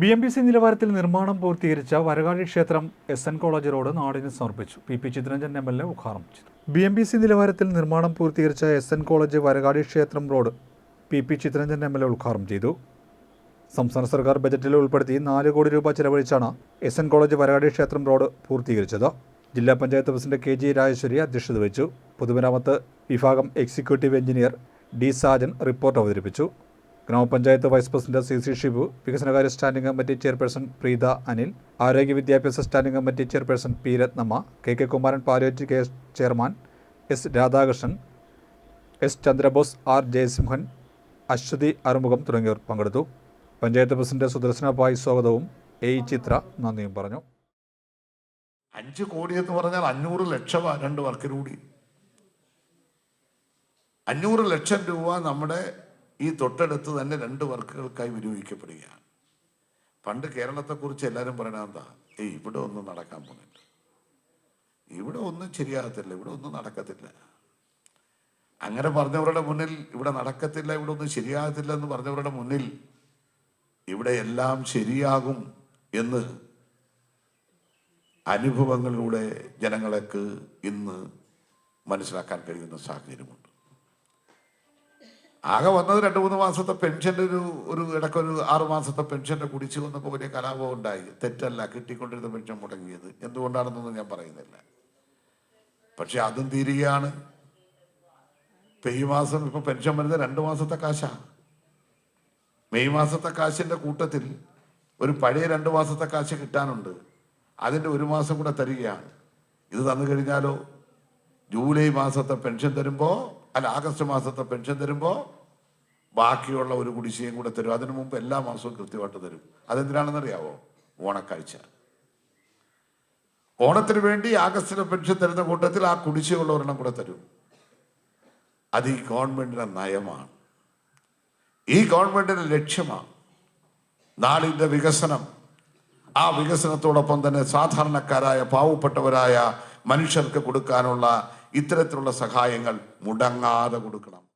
B M B C നിലവാരത്തിൽ നിർമ്മാണം പൂർത്തീകരിച്ച വരകാടി ക്ഷേത്രം എസ് എൻ കോളേജ് റോഡ് നാടിന് സമർപ്പിച്ചു. P. P. Chitharanjan M L A ഉദ്ഘാടനം ചെയ്തു. ബി എം ബി സി നിലവാരത്തിൽ നിർമ്മാണം പൂർത്തീകരിച്ച എസ് എൻ കോളേജ് വരകാടി ക്ഷേത്രം road P. P. Chitharanjan M L A ഉദ്ഘാടനം ചെയ്തു. സംസ്ഥാന സർക്കാർ ബജറ്റിൽ ഉൾപ്പെടുത്തി നാല് കോടി രൂപ ചെലവഴിച്ചാണ് എസ് എൻ കോളേജ് വരകാടി ക്ഷേത്രം റോഡ് പൂർത്തീകരിച്ചത്. ജില്ലാ panchayat president K. G. Rajeswari അധ്യക്ഷത വഹിച്ചു. പൊതുമരാമത്ത് വിഭാഗം executive engineer D. Sajan report അവതരിപ്പിച്ചു. ഗ്രാമപഞ്ചായത്ത് vice president C C Shibu വികസനകാര്യ standing committee chairperson Preetha Anil ആരോഗ്യ വിദ്യാഭ്യാസ standing committee chairperson P Rathnamma K K Kumaran palliative care chairman S Radhakrishnan S Chandrabose R Jayasimhan Aswathy Arumugham തുടങ്ങിയവർ പങ്കെടുത്തു. Panchayat president Sudarshana bhai സ്വാഗതവും A ചിത്ര നന്ദിയും പറഞ്ഞു. അഞ്ച് കോടി എന്ന് പറഞ്ഞാൽ അഞ്ഞൂറ് ലക്ഷമാണ് രണ്ട് വർക്കിലൂടി. അഞ്ഞൂറ് ലക്ഷം രൂപ നമ്മുടെ ഈ തൊട്ടടുത്ത് തന്നെ രണ്ട് വർക്കുകൾക്കായി വിനിയോഗിക്കപ്പെടുകയാണ്. പണ്ട് കേരളത്തെക്കുറിച്ച് എല്ലാവരും പറയണത് എന്താ? ഏയ് ഇവിടെ ഒന്നും നടക്കാൻ പോകുന്നില്ല. ഇവിടെ ഒന്നും ശരിയാകത്തില്ല ഇവിടെ ഒന്നും നടക്കത്തില്ല. അങ്ങനെ പറഞ്ഞവരുടെ മുന്നിൽ ഇവിടെ നടക്കത്തില്ല ഇവിടെ ഒന്നും ശരിയാകത്തില്ല എന്ന് പറഞ്ഞവരുടെ മുന്നിൽ ഇവിടെ എല്ലാം ശരിയാകും എന്ന് അനുഭവങ്ങളിലൂടെ ജനങ്ങൾക്ക് ഇന്ന് മനസ്സിലാക്കാൻ കഴിയുന്ന സാഹചര്യമുണ്ട്. ആകെ വന്നത് രണ്ട് മൂന്ന് മാസത്തെ പെൻഷന്റെ ഒരു ഒരു ഇടയ്ക്കൊരു ആറ് മാസത്തെ പെൻഷന്റെ കുടിച്ചു വന്നപ്പോൾ വലിയ കലാപം ഉണ്ടായി. തെറ്റല്ല കിട്ടിക്കൊണ്ടിരുന്ന പെൻഷൻ മുടങ്ങിയത്. എന്തുകൊണ്ടാണെന്നൊന്നും ഞാൻ പറയുന്നില്ല. പക്ഷെ അതും തീരുകയാണ്. മെയ് മാസം ഇപ്പം പെൻഷൻ വരുന്നത് രണ്ട് മാസത്തെ കാശാണ് മെയ് മാസത്തെ കാശിന്റെ കൂട്ടത്തിൽ ഒരു പഴയ രണ്ട് മാസത്തെ കാശ് കിട്ടാനുണ്ട്. അതിന്റെ ഒരു മാസം കൂടെ തരികയാണ്. ഇത് തന്നു കഴിഞ്ഞാലോ? ജൂലൈ മാസത്തെ പെൻഷൻ തരുമ്പോൾ അല്ല ആഗസ്റ്റ് മാസത്തെ പെൻഷൻ തരുമ്പോ ബാക്കിയുള്ള ഒരു കുടിശ്ശികയും കൂടെ തരും. അതിനു മുമ്പ് എല്ലാ മാസവും കൃത്യമായിട്ട് തരും. അതെന്തിനാണെന്നറിയാവോ? ഓണക്കാഴ്ച. ഓണത്തിന് വേണ്ടി ആഗസ്റ്റിലെ പെൻഷൻ തരുന്ന കൂട്ടത്തിൽ ആ കുടിശ്ശികയുള്ള ഒരെണ്ണം കൂടെ തരും. അത് ഈ ഗവൺമെന്റിന്റെ നയമാണ്. ഈ ഗവൺമെന്റിന്റെ ലക്ഷ്യമാണ് നാടിന്റെ വികസനം. ആ വികസനത്തോടൊപ്പം തന്നെ സാധാരണക്കാരായ പാവപ്പെട്ടവരായ മനുഷ്യർക്ക് കൊടുക്കാനുള്ള ഇത്തരത്തിലുള്ള സഹായങ്ങൾ മുടങ്ങാതെ കൊടുക്കണം.